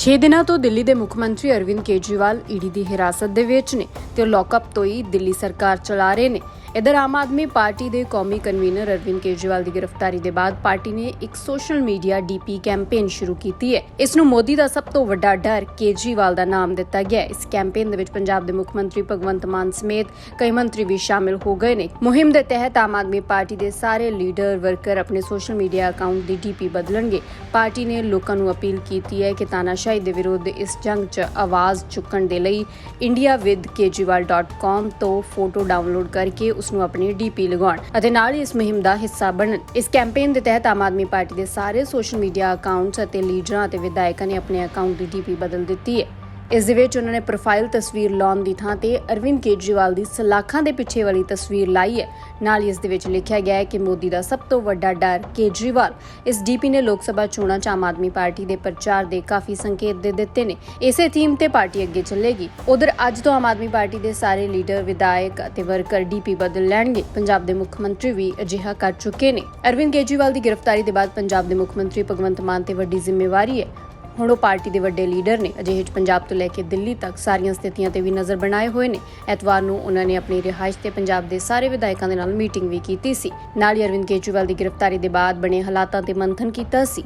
6 ਦਿਨਾਂ ਤੋਂ ਦਿੱਲੀ ਦੇ ਮੁੱਖ ਮੰਤਰੀ ਅਰਵਿੰਦ ਕੇਜਰੀਵਾਲ ਈਡੀ ਦੀ ਹਿਰਾਸਤ ਦੇ ਵਿੱਚ ਨੇ ਤੇ ਉਹ ਲੌਕਅਪ ਤੋਂ ਹੀ ਦਿੱਲੀ ਸਰਕਾਰ ਚਲਾ ਰਹੇ ਨੇ। ਇਧਰ ਆਮ ਆਦਮੀ ਪਾਰਟੀ ਦੇ ਕੌਮੀ ਕਨਵੀਨਰ ਅਰਵਿੰਦ ਕੇਜਰੀਵਾਲ ਦੀ ਗ੍ਰਿਫਤਾਰੀ ਦੇ ਬਾਅਦ ਪਾਰਟੀ ਨੇ ਇੱਕ ਸੋਸ਼ਲ ਮੀਡੀਆ ਡੀਪੀ ਕੈਂਪੇਨ ਸ਼ੁਰੂ ਕੀਤੀ ਹੈ। ਇਸ ਨੂੰ ਮੋਦੀ ਦਾ ਸਭ ਤੋਂ ਵੱਡਾ ਡਰ ਕੇਜਰੀਵਾਲ ਦਾ ਨਾਮ ਦਿੱਤਾ ਗਿਆ ਹੈ। ਇਸ ਕੈਂਪੇਨ ਦੇ ਵਿੱਚ ਪੰਜਾਬ ਦੇ ਮੁੱਖ ਮੰਤਰੀ ਭਗਵੰਤ ਮਾਨ ਸਮੇਤ ਕਈ ਮੰਤਰੀ ਵੀ ਸ਼ਾਮਿਲ ਹੋ ਗਏ ਨੇ। ਮੁਹਿੰਮ ਦੇ ਤਹਿਤ ਆਮ ਆਦਮੀ ਪਾਰਟੀ ਦੇ ਸਾਰੇ ਲੀਡਰ, ਵਰਕਰ ਆਪਣੇ ਸੋਸ਼ਲ ਮੀਡੀਆ ਅਕਾਊਂਟ ਦੀ ਡੀਪੀ ਬਦਲਣਗੇ। ਪਾਰਟੀ ਨੇ ਲੋਕਾਂ ਨੂੰ ਅਪੀਲ ਕੀਤੀ ਹੈ ਕਿ ਤਾਨਾਸ਼ਾਹੀ ਦੇ ਵਿਰੁੱਧ ਇਸ ਜੰਗ 'ਚ ਆਵਾਜ਼ ਚੁੱਕਣ ਦੇ ਲਈ indiawithkejriwal.com ਤੋਂ ਫੋਟੋ ਡਾਊਨਲੋਡ ਕਰਕੇ ਉਸ ਨੂੰ ਆਪਣੀ ਡੀਪੀ ਲਗਾਉਣ ਅਤੇ ਨਾਲ ਹੀ ਇਸ ਮੁਹਿੰਮ ਦਾ ਹਿੱਸਾ ਬਣਨ। ਇਸ ਕੈਂਪੇਨ ਦੇ ਤਹਿਤ ਆਮ ਆਦਮੀ ਪਾਰਟੀ ਦੇ ਸਾਰੇ ਸੋਸ਼ਲ ਮੀਡੀਆ ਅਕਾਊਂਟਸ ਅਤੇ ਲੀਡਰਾਂ ਅਤੇ ਵਿਧਾਇਕਾਂ ਨੇ ਆਪਣੇ ਅਕਾਊਂਟ ਦੀ ਡੀਪੀ ਬਦਲ ਦਿੱਤੀ ਹੈ। ਇਸ ਦੇ ਵਿੱਚ ਉਹਨਾਂ ਨੇ ਪ੍ਰੋਫਾਈਲ ਤਸਵੀਰ ਲਾਉਣ ਦੀ ਥਾਂ ਤੇ ਅਰਵਿੰਦ ਕੇਜਰੀਵਾਲ ਦੀ ਸਲਾਖਾਂ ਦੇ ਪਿੱਛੇ ਵਾਲੀ ਤਸਵੀਰ ਲਾਈ ਹੈ। ਨਾਲ ਹੀ ਇਸ ਦੇ ਵਿੱਚ ਲਿਖਿਆ ਗਿਆ ਹੈ ਕਿ ਮੋਦੀ ਦਾ ਸਭ ਤੋਂ ਵੱਡਾ ਡਰ ਕੇਜਰੀਵਾਲ। ਇਸ ਡੀਪੀ ਨੇ ਲੋਕ ਸਭਾ ਚੋਣਾਂ 'ਚ ਆਮ ਆਦਮੀ ਪਾਰਟੀ ਦੇ ਪ੍ਰਚਾਰ ਦੇ ਕਾਫੀ ਸੰਕੇਤ ਦੇ ਦਿੱਤੇ ਨੇ। ਇਸੇ ਥੀਮ ਤੇ ਪਾਰਟੀ ਅੱਗੇ ਚੱਲੇਗੀ। ਉਧਰ ਅੱਜ ਤੋਂ ਆਮ ਆਦਮੀ ਪਾਰਟੀ ਦੇ ਸਾਰੇ ਲੀਡਰ, ਵਿਧਾਇਕ ਅਤੇ ਵਰਕਰ ਡੀਪੀ ਬਦਲ ਲੈਣਗੇ। ਪੰਜਾਬ ਦੇ ਮੁੱਖ ਮੰਤਰੀ ਵੀ ਅਜਿਹਾ ਕਰ ਚੁੱਕੇ ਨੇ। ਅਰਵਿੰਦ ਕੇਜਰੀਵਾਲ ਦੀ ਗ੍ਰਿਫਤਾਰੀ ਦੇ ਬਾਅਦ ਪੰਜਾਬ ਦੇ ਮੁੱਖ ਮੰਤਰੀ ਭਗਵੰਤ ਮਾਨ ਤੇ ਵੱਡੀ ਜ਼ਿੰਮੇਵਾਰੀ ਹੈ। ਹੁਣ ਉਹ ਪਾਰਟੀ ਦੇ ਵੱਡੇ ਲੀਡਰ ਨੇ। ਅਜਿਹੇ ਪੰਜਾਬ ਤੋਂ ਲੈ ਕੇ ਦਿੱਲੀ ਤੱਕ ਸਾਰੀਆਂ ਸਥਿਤੀਆਂ ਤੇ ਵੀ ਨਜ਼ਰ ਬਣਾਏ ਹੋਏ ਨੇ। ਐਤਵਾਰ ਨੂੰ ਉਹਨਾਂ ਨੇ ਆਪਣੀ ਰਿਹਾਇਸ਼ ਤੇ ਪੰਜਾਬ ਦੇ ਸਾਰੇ ਵਿਧਾਇਕਾਂ ਦੇ ਨਾਲ ਮੀਟਿੰਗ ਵੀ ਕੀਤੀ ਸੀ। ਨਾਲ ਹੀ ਅਰਵਿੰਦ ਕੇਜਰੀਵਾਲ ਦੀ ਗ੍ਰਿਫਤਾਰੀ ਦੇ ਬਾਅਦ ਬਣੇ ਹਾਲਾਤਾਂ ਤੇ ਮੰਥਨ ਕੀਤਾ ਸੀ।